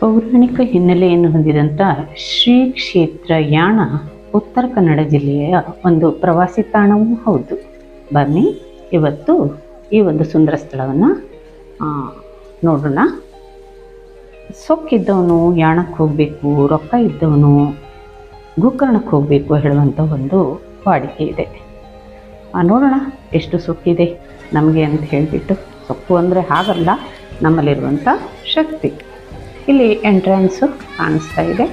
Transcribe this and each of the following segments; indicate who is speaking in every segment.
Speaker 1: ಪೌರಾಣಿಕ ಹಿನ್ನೆಲೆಯನ್ನು ಹೊಂದಿದಂಥ ಶ್ರೀ ಕ್ಷೇತ್ರ ಯಾಣ ಉತ್ತರ ಕನ್ನಡ ಜಿಲ್ಲೆಯ ಒಂದು ಪ್ರವಾಸಿ ತಾಣವೂ ಹೌದು. ಬನ್ನಿ, ಇವತ್ತು ಈ ಒಂದು ಸುಂದರ ಸ್ಥಳವನ್ನು ನೋಡೋಣ. ಸೊಕ್ಕಿದ್ದವನು ಯಾಣಕ್ಕೆ ಹೋಗಬೇಕು, ರೊಕ್ಕ ಇದ್ದವನು ಗೋಕರ್ಣಕ್ಕೆ ಹೋಗಬೇಕು ಹೇಳುವಂಥ ಒಂದು ವಾಡಿಕೆ ಇದೆ. ನೋಡೋಣ ಎಷ್ಟು ಸೊಕ್ಕಿದೆ ನಮಗೆ ಅಂತ ಹೇಳಿಬಿಟ್ಟು, ಸೊಕ್ಕು ಅಂದರೆ ಹಾಗಲ್ಲ ನಮ್ಮಲ್ಲಿರುವಂಥ ಶಕ್ತಿ. ಇಲ್ಲಿ ಎಂಟ್ರೆನ್ಸು ಕಾಣಿಸ್ತಾ ಇದೆ.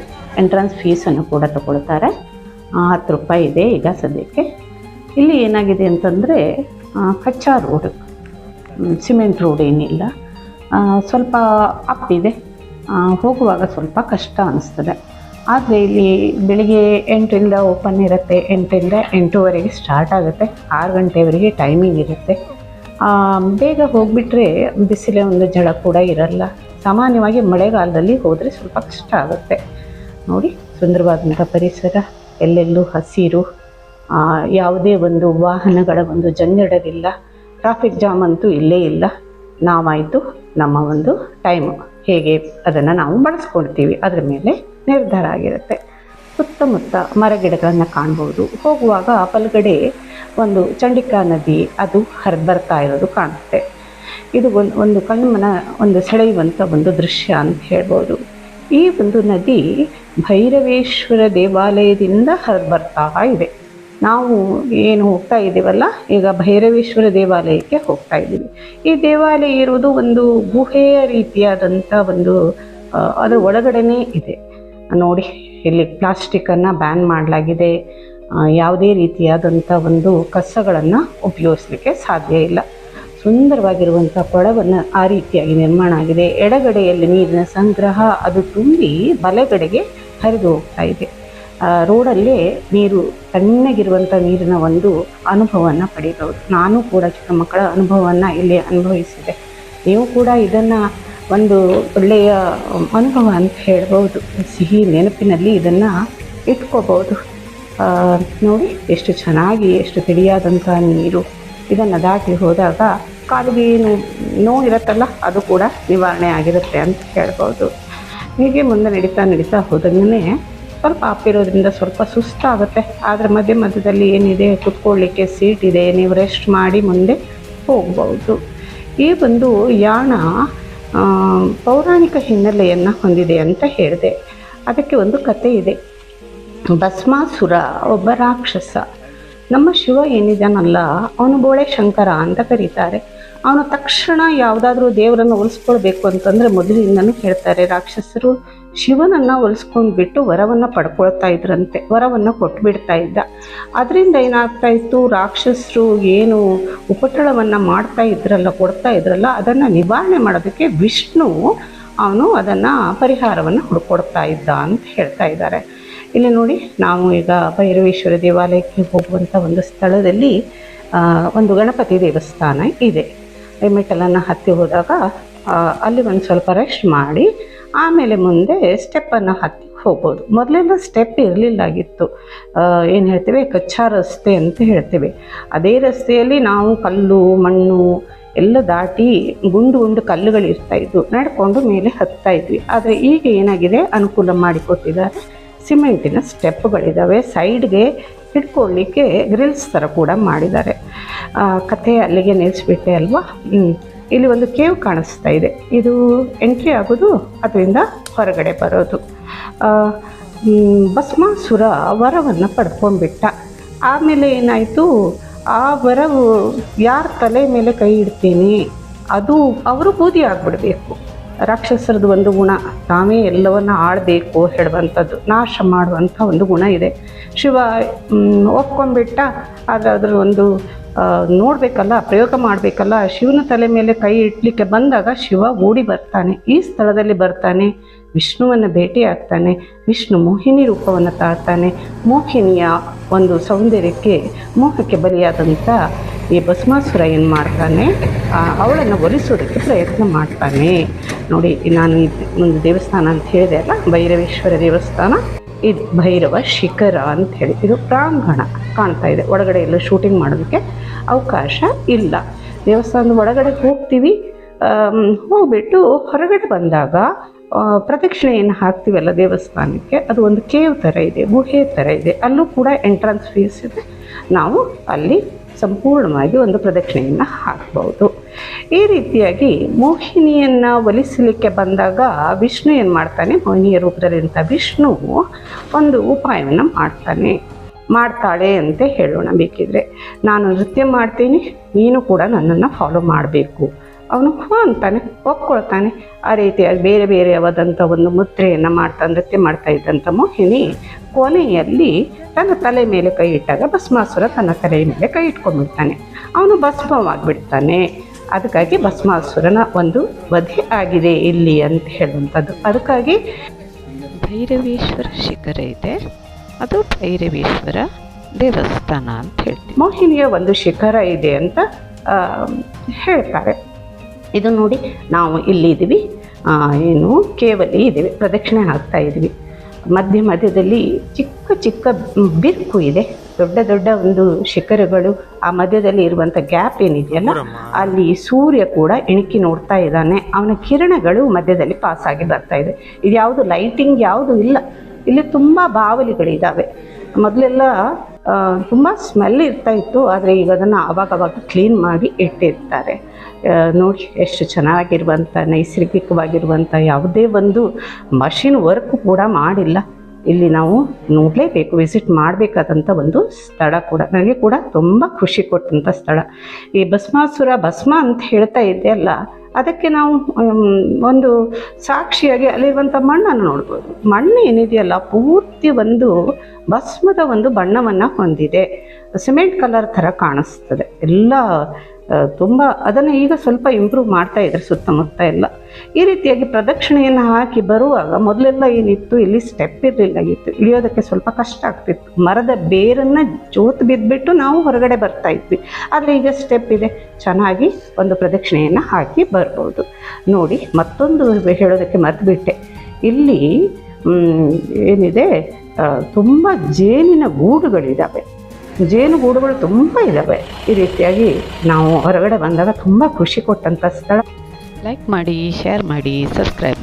Speaker 1: ಎಂಟ್ರೆನ್ಸ್ ಫೀಸನ್ನು ಕೂಡ ತಗೊಳ್ತಾರೆ. ಹತ್ತು ರೂಪಾಯಿ ಇದೆ ಈಗ ಸದ್ಯಕ್ಕೆ. ಇಲ್ಲಿ ಏನಾಗಿದೆ ಅಂತಂದರೆ ಕಚ್ಚಾ ರೋಡ್ ಸಿಮೆಂಟ್ ರೋಡ್ ಏನಿಲ್ಲ. ಸ್ವಲ್ಪ ಅಪ್ಪಿದೆ ಹೋಗುವಾಗ ಸ್ವಲ್ಪ ಕಷ್ಟ ಅನಿಸ್ತದೆ. ಆದರೆ ಇಲ್ಲಿ ಬೆಳಿಗ್ಗೆ ಎಂಟರಿಂದ ಓಪನ್ ಇರುತ್ತೆ, ಎಂಟರಿಂದ ಎಂಟೂವರೆಗೆ ಸ್ಟಾರ್ಟ್ ಆಗುತ್ತೆ. ಆರು ಗಂಟೆವರೆಗೆ ಟೈಮಿಂಗ್ ಇರುತ್ತೆ. ಬೇಗ ಹೋಗಿಬಿಟ್ರೆ ಬಿಸಿಲೇ ಒಂದು ಜಳ ಕೂಡ ಇರಲ್ಲ. ಸಾಮಾನ್ಯವಾಗಿ ಮಳೆಗಾಲದಲ್ಲಿ ಹೋದರೆ ಸ್ವಲ್ಪ ಕಷ್ಟ ಆಗುತ್ತೆ. ನೋಡಿ ಸುಂದರವಾದಂಥ ಪರಿಸರ, ಎಲ್ಲೆಲ್ಲೂ ಹಸಿರು ಯಾವುದೇ ಒಂದು ವಾಹನಗಳ ಒಂದು ಜಂಜಡವಿಲ್ಲ ಟ್ರಾಫಿಕ್ ಜಾಮ್ ಅಂತೂ ಇಲ್ಲೇ ಇಲ್ಲ. ನಾವಾಯಿತು ನಮ್ಮ ಒಂದು ಟೈಮು ಹೇಗೆ ಅದನ್ನು ನಾವು ಬಳಸ್ಕೊಳ್ತೀವಿ, ಅದರ ಮೇಲೆ ನಿರ್ಧಾರ ಆಗಿರುತ್ತೆ. ಸುತ್ತಮುತ್ತ ಮರಗಿಡಗಳನ್ನು ಕಾಣ್ಬೋದು. ಹೋಗುವಾಗ ಬಲಗಡೆ ಒಂದು ಚಂಡಿಕಾ ನದಿ, ಅದು ಹರಿದು ಬರ್ತಾ ಇರೋದು ಕಾಣುತ್ತೆ. ಇದು ಒಂದು ಒಂದು ಕಣ್ಮನ, ಒಂದು ಸೆಳೆಯುವಂಥ ಒಂದು ದೃಶ್ಯ ಅಂತ ಹೇಳ್ಬೋದು. ಈ ಒಂದು ನದಿ ಭೈರವೇಶ್ವರ ದೇವಾಲಯದಿಂದ ಬರ್ತಾ ಇದೆ. ನಾವು ಏನು ಹೋಗ್ತಾ ಇದ್ದೀವಲ್ಲ, ಈಗ ಭೈರವೇಶ್ವರ ದೇವಾಲಯಕ್ಕೆ ಹೋಗ್ತಾ ಇದ್ದೀವಿ. ಈ ದೇವಾಲಯ ಇರುವುದು ಒಂದು ಗುಹೆಯ ರೀತಿಯಾದಂಥ ಒಂದು ಅದರ ಒಳಗಡೆನೇ ಇದೆ. ನೋಡಿ, ಇಲ್ಲಿ ಪ್ಲಾಸ್ಟಿಕ್ಕನ್ನು ಬ್ಯಾನ್ ಮಾಡಲಾಗಿದೆ. ಯಾವುದೇ ರೀತಿಯಾದಂಥ ಒಂದು ಕಸಗಳನ್ನು ಉಪಯೋಗಿಸ್ಲಿಕ್ಕೆ ಸಾಧ್ಯ ಇಲ್ಲ. ಸುಂದರವಾಗಿರುವಂಥ ಕೊಳವನ್ನು ಆ ರೀತಿಯಾಗಿ ನಿರ್ಮಾಣ ಆಗಿದೆ. ಎಡಗಡೆಯಲ್ಲಿ ನೀರಿನ ಸಂಗ್ರಹ, ಅದು ತುಂಬಿ ಬಲಗಡೆಗೆ ಹರಿದು ಹೋಗ್ತಾ ಇದೆ. ರೋಡಲ್ಲೇ ನೀರು ತಣ್ಣಗಿರುವಂಥ ನೀರಿನ ಒಂದು ಅನುಭವವನ್ನು ಪಡೆಯಬಹುದು. ನಾನು ಕೂಡ ಚಿಕ್ಕ ಮಕ್ಕಳ ಅನುಭವವನ್ನು ಇಲ್ಲಿ ಅನುಭವಿಸಿದೆ. ನೀವು ಕೂಡ ಇದನ್ನು ಒಂದು ಒಳ್ಳೆಯ ಅನುಭವ ಅಂತ ಹೇಳ್ಬೋದು ಸಿಹಿ ನೆನಪಿನಲ್ಲಿ ಇದನ್ನು ಇಟ್ಕೋಬೋದು ನೋಡಿ, ಎಷ್ಟು ಚೆನ್ನಾಗಿ, ಎಷ್ಟು ತಿಳಿಯಾದಂಥ ನೀರು. ಇದನ್ನು ದಾಟಿ ಹೋದಾಗ ಕಾಲಿಗೆ ನೋವು ಇರುತ್ತಲ್ಲ, ಅದು ಕೂಡ ನಿವಾರಣೆ ಆಗಿರುತ್ತೆ ಅಂತ ಹೇಳ್ಬೋದು. ಹೀಗೆ ಮುಂದೆ ನಡೀತಾ ನಡೀತಾ ಹೋದಂಗೆ ಸ್ವಲ್ಪ ಅಪ್ಪಿರೋದ್ರಿಂದ ಸ್ವಲ್ಪ ಸುಸ್ತಾಗುತ್ತೆ. ಆದರೆ ಮಧ್ಯ ಮಧ್ಯದಲ್ಲಿ ಏನಿದೆ, ಕುತ್ಕೊಳ್ಳಿಕ್ಕೆ ಸೀಟ್ ಇದೆ, ನೀವು ರೆಸ್ಟ್ ಮಾಡಿ ಮುಂದೆ ಹೋಗ್ಬೋದು. ಈ ಒಂದು ಯಾಣ ಪೌರಾಣಿಕ ಹಿನ್ನೆಲೆಯನ್ನು ಹೊಂದಿದೆ ಅಂತ ಹೇಳಿದೆ. ಅದಕ್ಕೆ ಒಂದು ಕತೆ ಇದೆ. ಭಸ್ಮಾಸುರ, ಒಬ್ಬ ರಾಕ್ಷಸ. ನಮ್ಮ ಶಿವ ಏನಿದಾನಲ್ಲ, ಅವನು ಬೋಳೆ ಶಂಕರ ಅಂತ ಕರೀತಾರೆ. ಅವನು ತಕ್ಷಣ ಯಾವುದಾದ್ರೂ ದೇವರನ್ನು ಒಲಿಸ್ಕೊಳ್ಬೇಕು ಅಂತಂದರೆ ಮೊದಲಿಂದನೂ ಹೇಳ್ತಾರೆ ರಾಕ್ಷಸರು, ಶಿವನನ್ನು ಒಲಿಸ್ಕೊಂಡ್ಬಿಟ್ಟು ವರವನ್ನು ಪಡ್ಕೊಳ್ತಾ ಇದ್ರಂತೆ, ವರವನ್ನು ಕೊಟ್ಬಿಡ್ತಾ ಇದ್ದ. ಅದರಿಂದ ಏನಾಗ್ತಾ ಇತ್ತು ರಾಕ್ಷಸರು ಏನು ಉಪಟಳವನ್ನು ಮಾಡ್ತಾ ಇದ್ರಲ್ಲ, ಕೊಡ್ತಾ ಇದ್ರಲ್ಲ, ಅದನ್ನು ನಿವಾರಣೆ ಮಾಡೋದಕ್ಕೆ ವಿಷ್ಣು ಅವನು ಅದನ್ನು ಪರಿಹಾರವನ್ನು ಹುಡ್ಕೊಡ್ತಾ ಇದ್ದ ಅಂತ ಹೇಳ್ತಾ ಇದ್ದಾರೆ. ಇಲ್ಲಿ ನೋಡಿ, ನಾವು ಈಗ ಭೈರವೇಶ್ವರ ದೇವಾಲಯಕ್ಕೆ ಹೋಗುವಂಥ ಒಂದು ಸ್ಥಳದಲ್ಲಿ ಒಂದು ಗಣಪತಿ ದೇವಸ್ಥಾನ ಇದೆ. ಮೆಟ್ಟಲನ್ನು ಹತ್ತಿ ಹೋದಾಗ ಅಲ್ಲಿ ಒಂದು ಸ್ವಲ್ಪ ರೆಸ್ಟ್ ಮಾಡಿ, ಆಮೇಲೆ ಮುಂದೆ ಸ್ಟೆಪ್ಪನ್ನು ಹತ್ತಿ ಹೋಗ್ಬೋದು. ಮೊದಲೆಲ್ಲ ಸ್ಟೆಪ್ ಇರಲಿಲ್ಲಾಗಿತ್ತು. ಏನು ಹೇಳ್ತೇವೆ? ಕಚ್ಚಾ ರಸ್ತೆ ಅಂತ ಹೇಳ್ತೇವೆ. ಅದೇ ರಸ್ತೆಯಲ್ಲಿ ನಾವು ಕಲ್ಲು, ಮಣ್ಣು ಎಲ್ಲ ದಾಟಿ ಗುಂಡು ಗುಂಡು ಕಲ್ಲುಗಳು ಇರ್ತಾ ಇದ್ವು. ನಡ್ಕೊಂಡು ಮೇಲೆ ಹತ್ತಾ ಇದ್ವಿ. ಆದರೆ ಈಗ ಏನಾಗಿದೆ? ಅನುಕೂಲ ಮಾಡಿಕೊಟ್ಟಿದ್ದಾರೆ. ಸಿಮೆಂಟಿನ ಸ್ಟೆಪ್ಗಳಿದ್ದಾವೆ ಸೈಡ್ಗೆ ಹಿಡ್ಕೊಳ್ಳಿಕ್ಕೆ ಗ್ರಿಲ್ಸ್ ಥರ ಕೂಡ ಮಾಡಿದ್ದಾರೆ. ಕತೆ ಅಲ್ಲಿಗೆ ನಿಲ್ಲಿಸ್ಬಿಟ್ಟೆ ಅಲ್ವಾ. ಇಲ್ಲಿ ಒಂದು ಕೇವ್ ಕಾಣಿಸ್ತಾ ಇದೆ. ಇದು ಎಂಟ್ರಿ ಆಗೋದು ಅದರಿಂದ ಹೊರಗಡೆ ಬರೋದು. ಭಸ್ಮಾಸುರ ವರವನ್ನು ಪಡ್ಕೊಂಡ್ಬಿಟ್ಟ. ಆಮೇಲೆ ಏನಾಯಿತು? ಆ ವರವು ಯಾರ ತಲೆ ಮೇಲೆ ಕೈ ಇಡ್ತೀನಿ? ಅದು ಅವರು ಬೂದಿ ಆಗಿಬಿಡ್ಬೇಕು. ರಾಕ್ಷಸರದ್ದು ಒಂದು ಗುಣ. ತಾವೇ ಎಲ್ಲವನ್ನ ಆಳಬೇಕು ಹೇಳುವಂಥದ್ದು, ನಾಶ ಮಾಡುವಂಥ ಒಂದು ಗುಣ ಇದೆ. ಶಿವ ಒಪ್ಕೊಂಬಿಟ್ಟ ಆದರೆ ಅದರ ಒಂದು ನೋಡಬೇಕಲ್ಲ, ಪ್ರಯೋಗ ಮಾಡಬೇಕಲ್ಲ, ಶಿವನ ತಲೆ ಮೇಲೆ ಕೈ ಇಡ್ಲಿಕ್ಕೆ ಬಂದಾಗ ಶಿವ ಓಡಿ ಬರ್ತಾನೆ. ಈ ಸ್ಥಳದಲ್ಲಿ ಬರ್ತಾನೆ, ವಿಷ್ಣುವನ್ನು ಭೇಟಿ ಆಗ್ತಾನೆ ವಿಷ್ಣು ಮೋಹಿನಿ ರೂಪವನ್ನು ತಾಳ್ತಾನೆ. ಮೋಹಿನಿಯ ಒಂದು ಸೌಂದರ್ಯಕ್ಕೆ, ಮೋಹಕ್ಕೆ ಬಲಿಯಾದಂಥ ಈ ಭಸ್ಮಾಸುರ ಏನು ಮಾಡ್ತಾನೆ ಅವಳನ್ನು ಒಲಿಸೋದಕ್ಕೆ ಪ್ರಯತ್ನ ಮಾಡ್ತಾನೆ. ನೋಡಿ, ನಾನು ಒಂದು ದೇವಸ್ಥಾನ ಅಂತ ಹೇಳಿದೆ ಅಲ್ಲ, ಭೈರವೇಶ್ವರ ದೇವಸ್ಥಾನ, ಇದು ಭೈರವ ಶಿಖರ ಅಂತ ಹೇಳಿ, ಇದು ಪ್ರಾಂಗಣ ಕಾಣ್ತಾ ಇದೆ. ಒಳಗಡೆ ಎಲ್ಲ ಶೂಟಿಂಗ್ ಮಾಡೋದಕ್ಕೆ ಅವಕಾಶ ಇಲ್ಲ. ದೇವಸ್ಥಾನದ ಒಳಗಡೆ ಹೋಗ್ತೀವಿ ಹೋಗ್ಬಿಟ್ಟು ಹೊರಗಡೆ ಬಂದಾಗ ಪ್ರದಕ್ಷಿಣೆ ಪ್ರದಕ್ಷಿಣೆಯನ್ನು ಹಾಕ್ತೀವಲ್ಲ ದೇವಸ್ಥಾನಕ್ಕೆ. ಅದು ಒಂದು ಕೇವ್ ಥರ ಇದೆ, ಗುಹೆ ಥರ ಇದೆ. ಅಲ್ಲೂ ಕೂಡ ಎಂಟ್ರೆನ್ಸ್ ಫೀಸ್ ಇದೆ. ನಾವು ಅಲ್ಲಿ ಸಂಪೂರ್ಣವಾಗಿ ಒಂದು ಪ್ರದಕ್ಷಿಣೆಯನ್ನು ಹಾಕ್ಬೋದು. ಈ ರೀತಿಯಾಗಿ ಮೋಹಿನಿಯನ್ನು ಒಲಿಸಲಿಕ್ಕೆ ಬಂದಾಗ ವಿಷ್ಣು ಏನು ಮಾಡ್ತಾನೆ? ಮೋಹಿನಿಯ ರೂಪದಲ್ಲಿರುವಂಥ ವಿಷ್ಣು ಒಂದು ಉಪಾಯವನ್ನು ಮಾಡ್ತಾನೆ. ಮಾಡ್ತಾಳೆ ಅಂತ ಹೇಳೋಣ. ಬೇಕಿದ್ರೆ ನಾನು ನೃತ್ಯ ಮಾಡ್ತೀನಿ, ನೀನು ಕೂಡ ನನ್ನನ್ನು ಫಾಲೋ ಮಾಡಬೇಕು. ಅವನು ಹ್ಞೂ ಅಂತಾನೆ ಒಪ್ಕೊಳ್ತಾನೆ. ಆ ರೀತಿಯಾಗಿ ಬೇರೆ ಬೇರೆಯಾದಂಥ ಒಂದು ಮುದ್ರೆಯನ್ನು ಮಾಡ್ತಾ ನೃತ್ಯ ಮಾಡ್ತಾ ಇದ್ದಂಥ ಮೋಹಿನಿ ಕೊನೆಯಲ್ಲಿ ತನ್ನ ತಲೆ ಮೇಲೆ ಕೈ ಇಟ್ಟಾಗ ಭಸ್ಮಾಸುರ ತನ್ನ ತಲೆ ಮೇಲೆ ಕೈ ಇಟ್ಕೊಂಡ್ಬಿಡ್ತಾನೆ. ಅವನು ಭಸ್ಮವಾಗಿಬಿಡ್ತಾನೆ. ಅದಕ್ಕಾಗಿ ಭಸ್ಮಾಸುರನ ಒಂದು ವಧೆ ಆಗಿದೆ ಇಲ್ಲಿ ಅಂತ ಹೇಳುವಂಥದ್ದು. ಅದಕ್ಕಾಗಿ
Speaker 2: ಭೈರವೇಶ್ವರ ಶಿಖರ ಇದೆ. ಅದು ಭೈರವೇಶ್ವರ ದೇವಸ್ಥಾನ ಅಂತ ಹೇಳ್ತೀವಿ.
Speaker 1: ಮೋಹಿನಿಯ ಒಂದು ಶಿಖರ ಇದೆ ಅಂತ ಹೇಳ್ತಾರೆ. ಇದು ನೋಡಿ ನಾವು ಇಲ್ಲಿ ಇದ್ದೀವಿ. ಏನು ಕೇವಲಿ ಇದ್ದೀವಿ ಪ್ರದಕ್ಷಿಣೆ ಹಾಕ್ತಾ ಇದ್ದೀವಿ. ಮಧ್ಯ ಮಧ್ಯದಲ್ಲಿ ಚಿಕ್ಕ ಚಿಕ್ಕ ಬಿರುಕು ಇದೆ. ದೊಡ್ಡ ದೊಡ್ಡ ಒಂದು ಶಿಖರಗಳು ಆ ಮಧ್ಯದಲ್ಲಿ ಇರುವಂಥ ಗ್ಯಾಪ್ ಏನಿದೆಯಲ್ಲ ಅಲ್ಲಿ ಸೂರ್ಯ ಕೂಡ ಇಣುಕಿ ನೋಡ್ತಾ ಇದ್ದಾನೆ. ಅವನ ಕಿರಣಗಳು ಮಧ್ಯದಲ್ಲಿ ಪಾಸ್ ಆಗಿ ಬರ್ತಾ ಇದೆ. ಇದು ಯಾವುದು ಲೈಟಿಂಗ್ ಯಾವುದು ಇಲ್ಲ. ಇಲ್ಲಿ ತುಂಬ ಬಾವಲಿಗಳಿದ್ದಾವೆ ಮೊದಲೆಲ್ಲ ತುಂಬ ಸ್ಮೆಲ್ ಇರ್ತಾ ಇತ್ತು, ಆದರೆ ಈಗ ಅದನ್ನು ಆವಾಗ ಅವಾಗ ಕ್ಲೀನ್ ಮಾಡಿ ಇಟ್ಟಿರ್ತಾರೆ. ನೋಡಿ ಎಷ್ಟು ಚೆನ್ನಾಗಿರುವಂಥ ನೈಸರ್ಗಿಕವಾಗಿರುವಂಥ ಯಾವುದೇ ಒಂದು ಮಷಿನ್ ವರ್ಕ್ ಕೂಡ ಮಾಡಿಲ್ಲ. ಇಲ್ಲಿ ನಾವು ನೋಡಲೇಬೇಕು, ವಿಸಿಟ್ ಮಾಡಬೇಕಾದಂಥ ಒಂದು ಸ್ಥಳ ಕೂಡ. ನನಗೆ ಕೂಡ ತುಂಬ ಖುಷಿ ಕೊಟ್ಟಂಥ ಸ್ಥಳ. ಈ ಭಸ್ಮಾಸುರ ಭಸ್ಮ ಅಂತ ಹೇಳ್ತಾ ಇದ್ದೆ ಅಲ್ಲ, ಅದಕ್ಕೆ ನಾವು ಒಂದು ಸಾಕ್ಷಿಯಾಗಿ ಅಲ್ಲಿರುವಂಥ ಮಣ್ಣನ್ನು ನೋಡ್ಬೋದು. ಮಣ್ಣು ಏನಿದೆಯಲ್ಲ, ಪೂರ್ತಿ ಒಂದು ಭಸ್ಮದ ಒಂದು ಬಣ್ಣವನ್ನು ಹೊಂದಿದೆ. ಸಿಮೆಂಟ್ ಕಲರ್ ಥರ ಕಾಣಿಸ್ತದೆ. ಎಲ್ಲ ತುಂಬ ಅದನ್ನು ಈಗ ಸ್ವಲ್ಪ ಇಂಪ್ರೂವ್ ಮಾಡ್ತಾ ಇದ್ದಾರೆ ಸುತ್ತಮುತ್ತ ಎಲ್ಲ. ಈ ರೀತಿಯಾಗಿ ಪ್ರದಕ್ಷಿಣೆಯನ್ನು ಹಾಕಿ ಬರುವಾಗ ಮೊದಲೆಲ್ಲ ಏನಿತ್ತು, ಇಲ್ಲಿ ಸ್ಟೆಪ್ ಇರಲಿಲ್ಲ ಇತ್ತು ಇಳಿಯೋದಕ್ಕೆ ಸ್ವಲ್ಪ ಕಷ್ಟ ಆಗ್ತಿತ್ತು. ಮರದ ಬೇರನ್ನು ಜೋತು ಬಿದ್ದುಬಿಟ್ಟು ನಾವು ಹೊರಗಡೆ ಬರ್ತಾ ಇದ್ವಿ. ಆದರೆ ಈಗ ಸ್ಟೆಪ್ ಇದೆ. ಚೆನ್ನಾಗಿ ಒಂದು ಪ್ರದಕ್ಷಿಣೆಯನ್ನು ಹಾಕಿ ಬರ್ಬೋದು. ನೋಡಿ, ಮತ್ತೊಂದು ಹೇಳೋದಕ್ಕೆ ಮರೆತುಬಿಟ್ಟೆ. ಇಲ್ಲಿ ಏನಿದೆ ತುಂಬ ಜೇನಿನ ಗೂಡುಗಳಿದ್ದಾವೆ ಜೇನುಗೂಡುಗಳು ತುಂಬ ಇದ್ದಾವೆ ಈ ರೀತಿಯಾಗಿ ನಾವು ಹೊರಗಡೆ ಬಂದಾಗ ತುಂಬ ಖುಷಿ ಕೊಟ್ಟಂಥ ಸ್ಥಳ.
Speaker 2: ಲೈಕ್ ಮಾಡಿ ಶೇರ್ ಮಾಡಿ ಸಬ್ಸ್ಕ್ರೈಬ್